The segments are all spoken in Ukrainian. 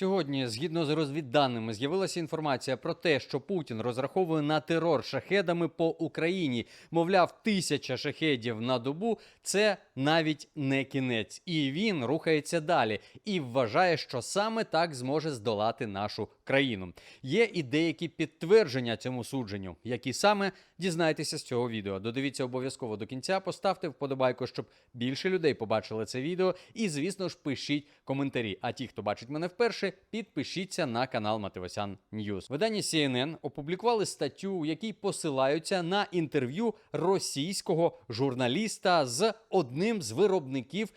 Сьогодні, згідно з розвідданими, з'явилася інформація про те, що Путін розраховує на терор шахедами по Україні. Мовляв, тисяча шахедів на добу це навіть не кінець, і він рухається далі і вважає, що саме так зможе здолати нашу країну. Є і деякі підтвердження цьому судженню, які саме дізнайтеся з цього відео. Додивіться обов'язково до кінця. Поставте вподобайку, щоб більше людей побачили це відео. І, звісно ж, пишіть коментарі. А ті, хто бачить мене вперше, підпишіться на канал Мативосян Ньюз. Видання CNN опублікували статтю, у якій посилаються на інтерв'ю російського журналіста з одним з виробників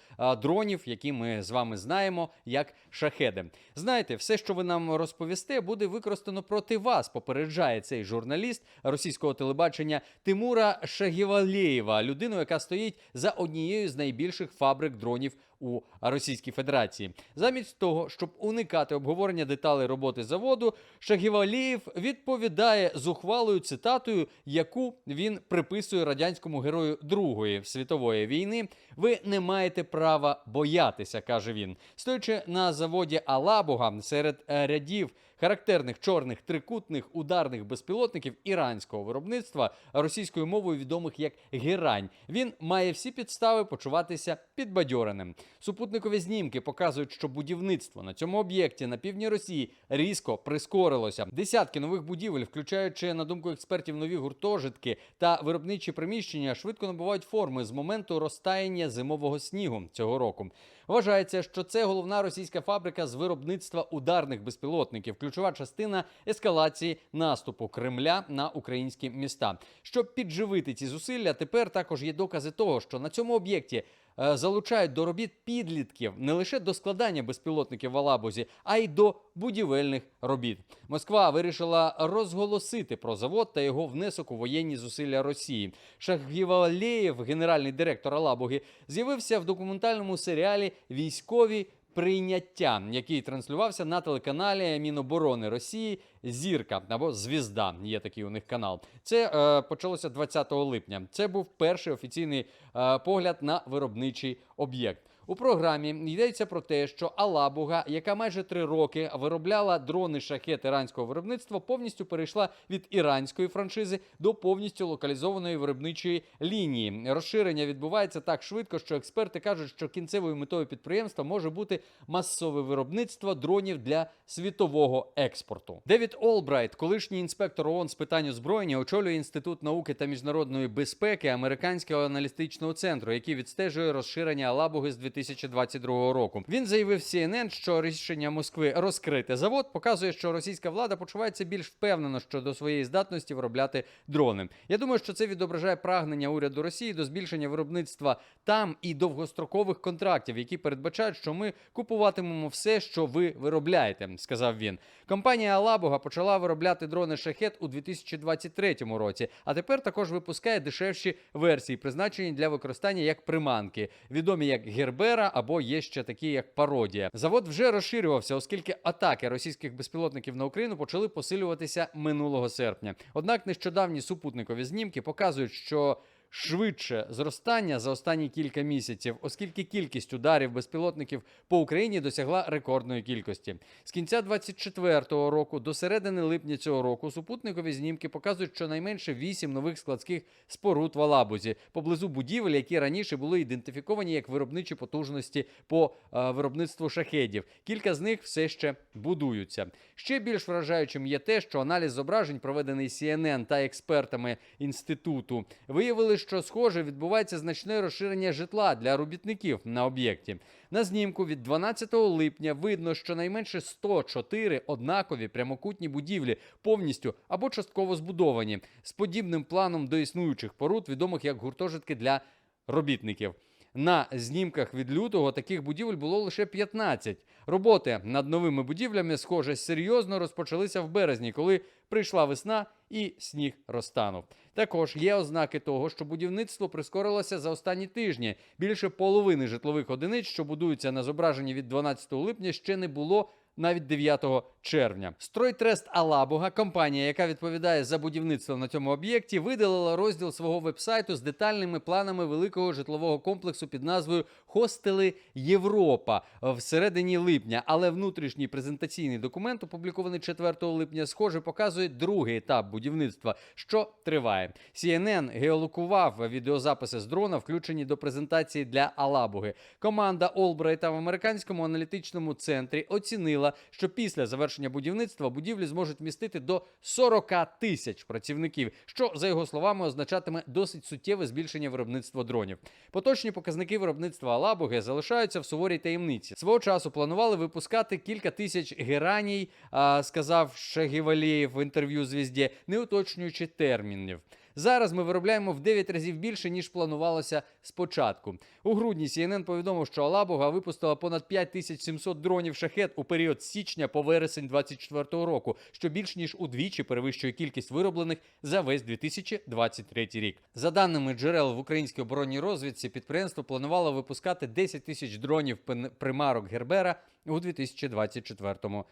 дронів, які ми з вами знаємо як шахеди. Знаєте, все, що ви нам розповісте, буде використано проти вас. Попереджає цей журналіст російського телебачення Тимура Шагівалєєва, людину, яка стоїть за однією з найбільших фабрик дронів у Російській Федерації. Замість того, щоб уникати обговорення деталей роботи заводу, Шагівалієв відповідає зухвалою цитатою, яку він приписує радянському герою Другої світової війни. Ви не маєте права боятися, каже він. Стоячи на заводі Алабуга серед е, рядів характерних чорних трикутних ударних безпілотників іранського виробництва російською мовою відомих як герань. Він має всі підстави почуватися підбадьореним. Супутникові знімки показують, що будівництво на цьому об'єкті на півдні Росії різко прискорилося. Десятки нових будівель, включаючи на думку експертів нові гуртожитки та виробничі приміщення, швидко набувають форми з моменту розтаяння зимового снігу цього року. Вважається, що це головна російська фабрика з виробництва ударних безпілотників, ключова частина ескалації наступу Кремля на українські міста. Щоб підживити ці зусилля, тепер також є докази того, що на цьому об'єкті. е, Залучають до робіт підлітків не лише до складання безпілотників в Алабузі, а й до будівельних робіт. Москва вирішила розголосити про завод та його внесок у воєнні зусилля Росії. Шахгівалєєв, генеральний директор Алабуги, з'явився в документальному серіалі Військові прийняття, який транслювався на телеканалі Міноборони Росії Зірка або Звізда. Є такий у них канал. Це е, почалося 20 липня. Це був перший офіційний е, погляд на виробничий об'єкт. У програмі йдеться про те, що Алабуга, яка майже три роки виробляла дрони шахет іранського виробництва, повністю перейшла від іранської франшизи до повністю локалізованої виробничої лінії. Розширення відбувається так швидко, що експерти кажуть, що кінцевою метою підприємства може бути масове виробництво дронів для світового експорту. Девід Олбрайт, колишній інспектор ООН з питань озброєння, очолює інститут науки та міжнародної безпеки американського аналітичного центру, який відстежує розширення Алабуги з 2022 року. Він заявив CNN, що рішення Москви розкрити завод показує, що російська влада почувається більш впевнено щодо своєї здатності виробляти дрони. Я думаю, що це відображає прагнення уряду Росії до збільшення виробництва там і довгострокових контрактів, які передбачають, що ми купуватимемо все, що ви виробляєте, сказав він. Компанія Алабуга почала виробляти дрони шахет у 2023 році, а тепер також випускає дешевші версії, призначені для використання як приманки, відомі як Гербера або є ще такі як пародія. Завод вже розширювався, оскільки атаки російських безпілотників на Україну почали посилюватися минулого серпня. Однак нещодавні супутникові знімки показують, що швидше зростання за останні кілька місяців, оскільки кількість ударів безпілотників по Україні досягла рекордної кількості. З кінця 24-го року до середини липня цього року супутникові знімки показують щонайменше 8 нових складських споруд в Алабузі поблизу будівель, які раніше були ідентифіковані як виробничі потужності по е, виробництву шахедів. Кілька з них все ще будуються. Ще більш вражаючим є те, що аналіз зображень, проведений CNN та експертами інституту, виявили, що схоже відбувається значне розширення житла для робітників на об'єкті. На знімку від 12 липня видно, що найменше 104 однакові прямокутні будівлі повністю або частково збудовані з подібним планом до існуючих поруд, відомих як гуртожитки для робітників. На знімках від лютого таких будівель було лише 15. Роботи над новими будівлями, схоже, серйозно розпочалися в березні, коли прийшла весна і сніг розтанув. Також є ознаки того, що будівництво прискорилося за останні тижні. Більше половини житлових одиниць, що будуються на зображенні від 12 липня, ще не було навіть 9 червня. Стройтрест Алабуга, компанія, яка відповідає за будівництво на цьому об'єкті, видалила розділ свого вебсайту з детальними планами великого житлового комплексу під назвою Хостели Європа всередині липня, але внутрішній презентаційний документ, опублікований 4 липня, схоже, показує другий етап будівництва, що триває. CNN геолокував відеозаписи з дрона, включені до презентації для Алабуги. Команда Олбрайта в американському аналітичному центрі оцінила, що після завершення будівництва будівлі зможуть містити до 40 тисяч працівників, що за його словами означатиме досить суттєве збільшення виробництва дронів. Поточні показники виробництва Алабуги залишаються в суворій таємниці. Свого часу планували випускати кілька тисяч гераній, а, сказав Шагівалієв в інтерв'ю звізді, не уточнюючи термінів. Зараз ми виробляємо в 9 разів більше ніж планувалося спочатку. У грудні CNN повідомив, що Алабуга випустила понад 5700 дронів шахет у період січня по вересень 2024 року, що більш ніж удвічі перевищує кількість вироблених за весь 2023 рік. За даними джерел в українській оборонній розвідці, підприємство планувало випускати 10 тисяч дронів примарок Гербера у 2024 році.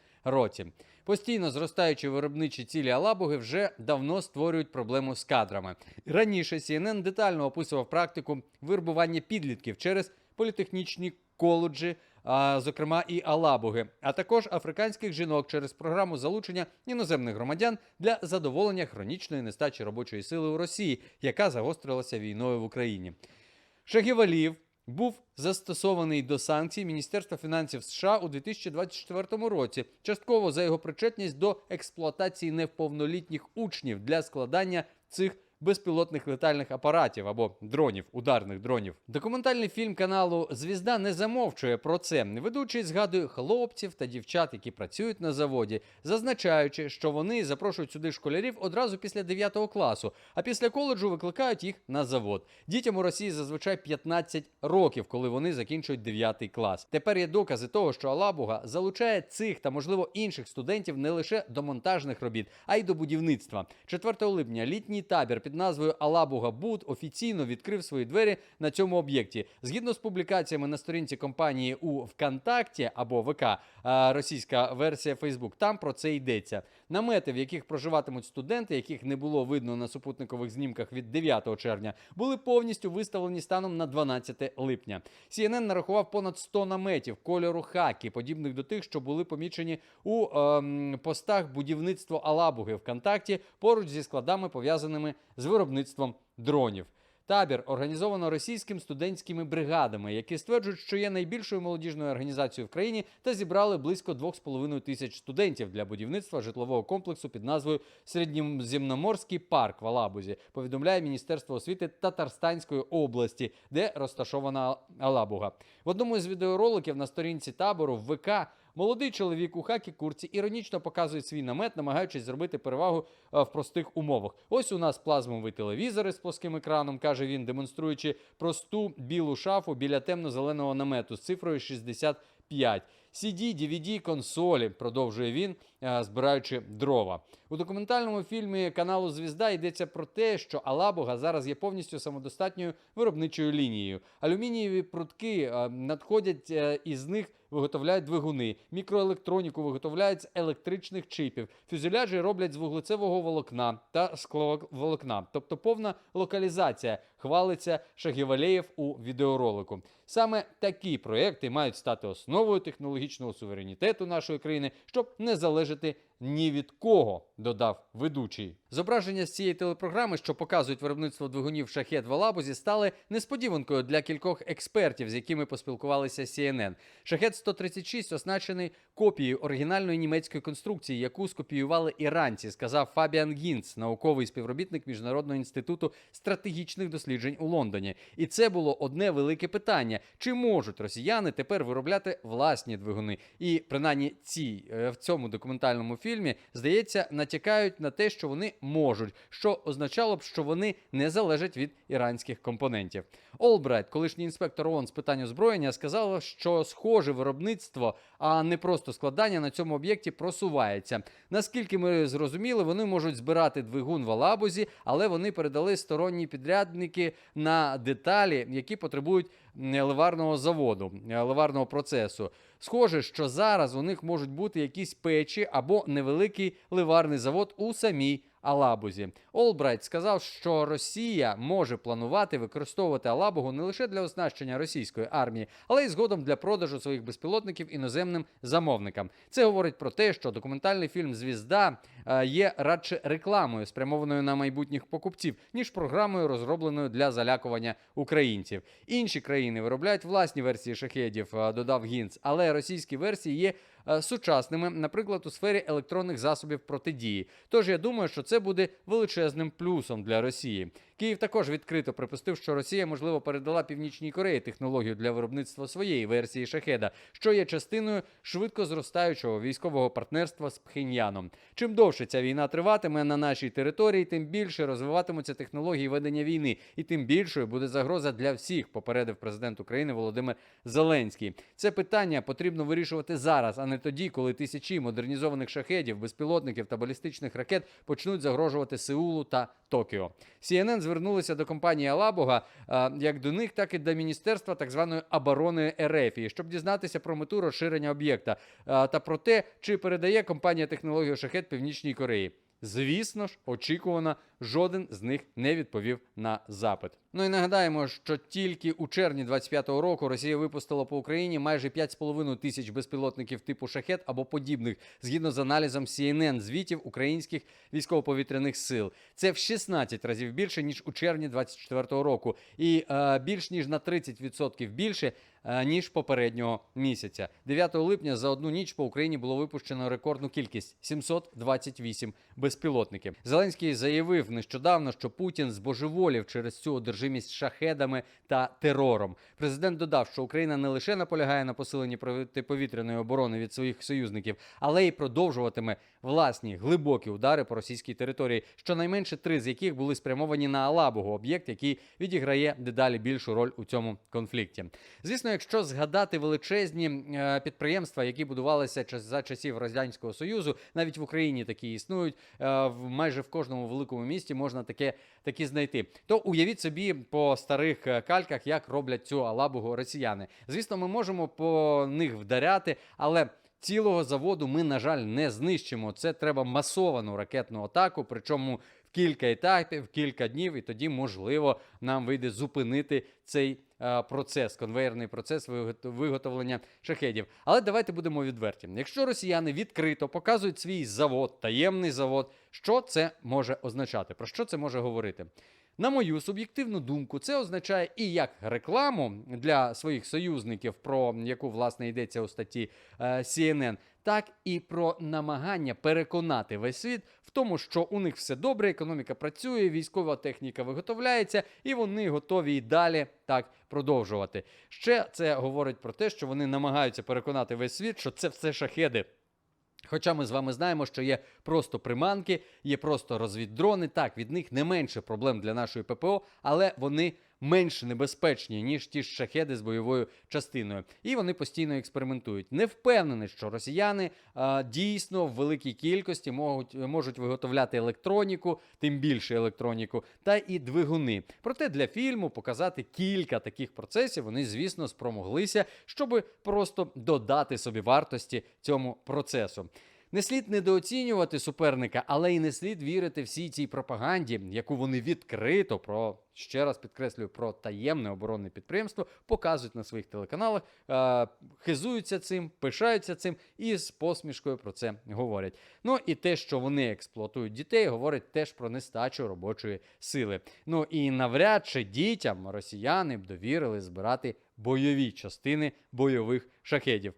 Постійно зростаючі виробничі цілі Алабуги вже давно створюють проблему з кадрами. Раніше CNN детально описував практику вирбування підлітків через політехнічні коледжі, а, зокрема і Алабуги, а також африканських жінок через програму залучення іноземних громадян для задоволення хронічної нестачі робочої сили у Росії, яка загострилася війною в Україні. Шагівалів був застосований до санкцій Міністерства фінансів США у 2024 році, частково за його причетність до експлуатації неповнолітніх учнів для складання цих безпілотних летальних апаратів або дронів, ударних дронів. Документальний фільм каналу Звізда не замовчує про це. Ведучий згадує хлопців та дівчат, які працюють на заводі, зазначаючи, що вони запрошують сюди школярів одразу після 9 класу, а після коледжу викликають їх на завод. Дітям у Росії зазвичай 15 років, коли вони закінчують 9 клас. Тепер є докази того, що Алабуга залучає цих та можливо інших студентів не лише до монтажних робіт, а й до будівництва. 4 липня літній табір під назвою Алабуга Буд офіційно відкрив свої двері на цьому об'єкті. Згідно з публікаціями на сторінці компанії у ВКонтакті або ВК, російська версія Фейсбук, там про це йдеться. Намети, в яких проживатимуть студенти, яких не було видно на супутникових знімках від 9 червня, були повністю виставлені станом на 12 липня. CNN нарахував понад 100 наметів кольору хакі, подібних до тих, що були помічені у ем, постах будівництва Алабуги ВКонтакті поруч зі складами, пов'язаними з виробництвом дронів. Табір організовано російськими студентськими бригадами, які стверджують, що є найбільшою молодіжною організацією в країні та зібрали близько 2,5 тисяч студентів для будівництва житлового комплексу під назвою Середньоземноморський парк в Алабузі. Повідомляє Міністерство освіти Татарстанської області, де розташована Алабуга. В одному із відеороликів на сторінці табору в ВК Молодий чоловік у хакі курці іронічно показує свій намет, намагаючись зробити перевагу е, в простих умовах. Ось у нас плазмовий телевізор із плоским екраном, каже він, демонструючи просту білу шафу біля темно-зеленого намету з цифрою 65. CD, DVD, консолі, продовжує він, збираючи дрова. У документальному фільмі каналу Звізда йдеться про те, що Алабуга зараз є повністю самодостатньою виробничою лінією. Алюмінієві прутки е, надходять е, із них. Виготовляють двигуни, мікроелектроніку виготовляють з електричних чипів, фюзеляжі роблять з вуглецевого волокна та скловолокна. Тобто повна локалізація хвалиться Шагівалеєв у відеоролику. Саме такі проекти мають стати основою технологічного суверенітету нашої країни, щоб не залежати gente ні від кого, додав ведучий. Зображення з цієї телепрограми, що показують виробництво двигунів шахет в Алабузі, стали несподіванкою для кількох експертів, з якими поспілкувалися CNN. Шахет 136 оснащений копією оригінальної німецької конструкції, яку скопіювали іранці, сказав Фабіан Гінц, науковий співробітник Міжнародного інституту стратегічних досліджень у Лондоні. І це було одне велике питання: чи можуть росіяни тепер виробляти власні двигуни? І принаймні ці е, в цьому документальному фільмі здається натякають на те, що вони можуть, що означало б, що вони не залежать від іранських компонентів. Олбрайт, колишній інспектор ООН з питань озброєння, сказав, що схоже виробництво, а не просто складання на цьому об'єкті просувається. Наскільки ми зрозуміли, вони можуть збирати двигун в Алабузі, але вони передали сторонні підрядники на деталі, які потребують ливарного заводу, е, ливарного процесу. Схоже, що зараз у них можуть бути якісь печі або невеликий ливарний завод у самій Алабузі. Олбрайт сказав, що Росія може планувати використовувати Алабугу не лише для оснащення російської армії, але й згодом для продажу своїх безпілотників іноземним замовникам. Це говорить про те, що документальний фільм Звізда є радше рекламою, спрямованою на майбутніх покупців, ніж програмою, розробленою для залякування українців. Інші країни виробляють власні версії шахедів, е, додав Гінц, але російські версії є е, сучасними, наприклад, у сфері електронних засобів протидії. Тож я думаю, що це буде величезним плюсом для Росії. Київ також відкрито припустив, що Росія можливо передала Північній Кореї технологію для виробництва своєї версії шахеда, що є частиною швидко зростаючого військового партнерства з Пхеньяном. Чим довше ця війна триватиме на нашій території, тим більше розвиватимуться технології ведення війни, і тим більшою буде загроза для всіх, попередив президент України Володимир Зеленський. Це питання потрібно вирішувати зараз, а не тоді, коли тисячі модернізованих шахедів, безпілотників та балістичних ракет почнуть загрожувати Сеулу та Токіо. CNN звернулися до компанії Алабуга е, як до них, так і до міністерства так званої оборони РФ, щоб дізнатися про мету розширення об'єкта е, та про те, чи передає компанія технологію шахет Північній Кореї. Звісно ж, очікувано, жоден з них не відповів на запит. Ну і нагадаємо, що тільки у червні 25-го року Росія випустила по Україні майже 5,5 тисяч безпілотників типу шахет або подібних, згідно з аналізом CNN звітів українських військово-повітряних сил. Це в 16 разів більше ніж у червні 24-го року, і е, більш ніж на 30% більше. Е, Ніж попереднього місяця, 9 липня за одну ніч по Україні було випущено рекордну кількість 728 безпілотників. Зеленський заявив нещодавно, що Путін збожеволів через цю одержимість шахедами та терором. Президент додав, що Україна не лише наполягає на посиленні протиповітряної оборони від своїх союзників, але й продовжуватиме власні глибокі удари по російській території, щонайменше три з яких були спрямовані на Алабугу, об'єкт, який відіграє дедалі більшу роль у цьому конфлікті. Звісно, якщо згадати величезні е, підприємства, які будувалися час- за часів радянського союзу, навіть в Україні такі існують. е, в майже в кожному великому місті можна таке такі знайти. То уявіть собі по старих е, кальках, як роблять цю алабугу росіяни. Звісно, ми можемо по них вдаряти, але. Цілого заводу ми, на жаль, не знищимо. Це треба масовану ракетну атаку, причому кілька етапів, кілька днів, і тоді, можливо, нам вийде зупинити цей е, процес, конвейерний процес вигот- виготовлення шахедів. Але давайте будемо відверті. Якщо росіяни відкрито показують свій завод, таємний завод, що це може означати? Про що це може говорити? На мою суб'єктивну думку, це означає і як рекламу для своїх союзників, про яку власне йдеться у статті е, CNN, так і про намагання переконати весь світ в тому, що у них все добре, економіка працює, військова техніка виготовляється, і вони готові і далі так продовжувати. Ще це говорить про те, що вони намагаються переконати весь світ, що це все шахеди. Хоча ми з вами знаємо, що є просто приманки, є просто розвіддрони. Так, від них не менше проблем для нашої ППО, але вони менш небезпечні, ніж ті ж шахеди з бойовою частиною. І вони постійно експериментують. Не впевнений, що росіяни а, дійсно в великій кількості можуть, можуть виготовляти електроніку, тим більше електроніку, та і двигуни. Проте для фільму показати кілька таких процесів вони, звісно, спромоглися, щоб просто додати собі вартості цьому процесу. Не слід недооцінювати суперника, але й не слід вірити всій цій пропаганді, яку вони відкрито про ще раз підкреслюю про таємне оборонне підприємство, показують на своїх телеканалах, е, хизуються цим, пишаються цим і з посмішкою про це говорять. Ну і те, що вони експлуатують дітей, говорить теж про нестачу робочої сили. Ну і навряд чи дітям росіяни б довірили збирати бойові частини бойових шахедів.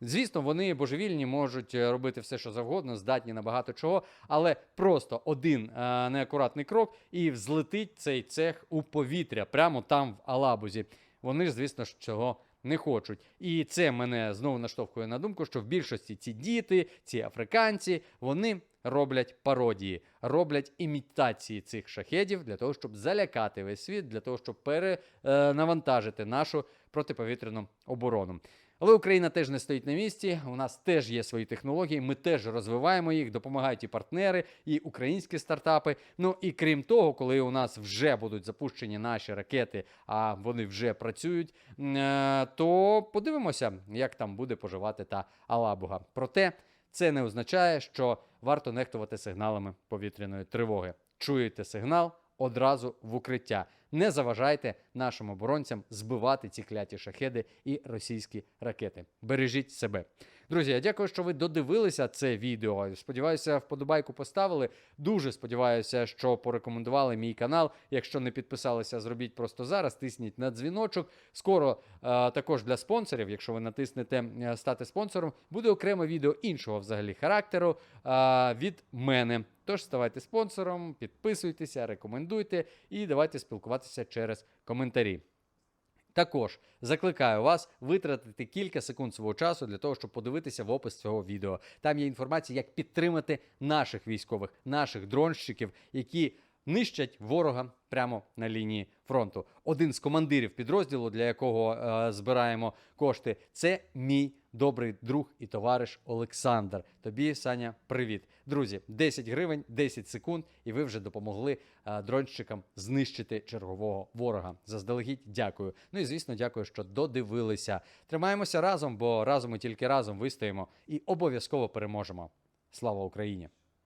Звісно, вони божевільні можуть е, робити все, що завгодно, здатні на багато чого, але просто один е, неакуратний крок і взлетить цей цех у повітря, прямо там в Алабузі. Вони ж, звісно ж, цього не хочуть. І це мене знову наштовхує на думку, що в більшості ці діти, ці африканці, вони роблять пародії, роблять імітації цих шахедів для того, щоб залякати весь світ, для того, щоб перенавантажити нашу протиповітряну оборону. Але Україна теж не стоїть на місці. У нас теж є свої технології. Ми теж розвиваємо їх, допомагають і партнери, і українські стартапи. Ну і крім того, коли у нас вже будуть запущені наші ракети, а вони вже працюють, е, то подивимося, як там буде поживати та Алабуга. Проте це не означає, що варто нехтувати сигналами повітряної тривоги. Чуєте сигнал одразу в укриття. Не заважайте нашим оборонцям збивати ці кляті шахеди і російські ракети. Бережіть себе. Друзі, я дякую, що ви додивилися це відео. Сподіваюся, вподобайку поставили. Дуже сподіваюся, що порекомендували мій канал. Якщо не підписалися, зробіть просто зараз. Тисніть на дзвіночок. Скоро е, також для спонсорів, якщо ви натиснете е, стати спонсором, буде окреме відео іншого взагалі характеру е, від мене. Тож ставайте спонсором, підписуйтеся, рекомендуйте і давайте спілкуватися через коментарі. Також закликаю вас витратити кілька секунд свого часу для того, щоб подивитися в опис цього відео. Там є інформація, як підтримати наших військових, наших дронщиків, які нищать ворога прямо на лінії фронту. Один з командирів підрозділу, для якого е, збираємо кошти, це мій добрий друг і товариш Олександр. Тобі, Саня, привіт. Друзі, 10 гривень, 10 секунд, і ви вже допомогли е, дронщикам знищити чергового ворога. Заздалегідь дякую. Ну і звісно, дякую, що додивилися. Тримаємося разом, бо разом і тільки разом вистоїмо і обов'язково переможемо. Слава Україні!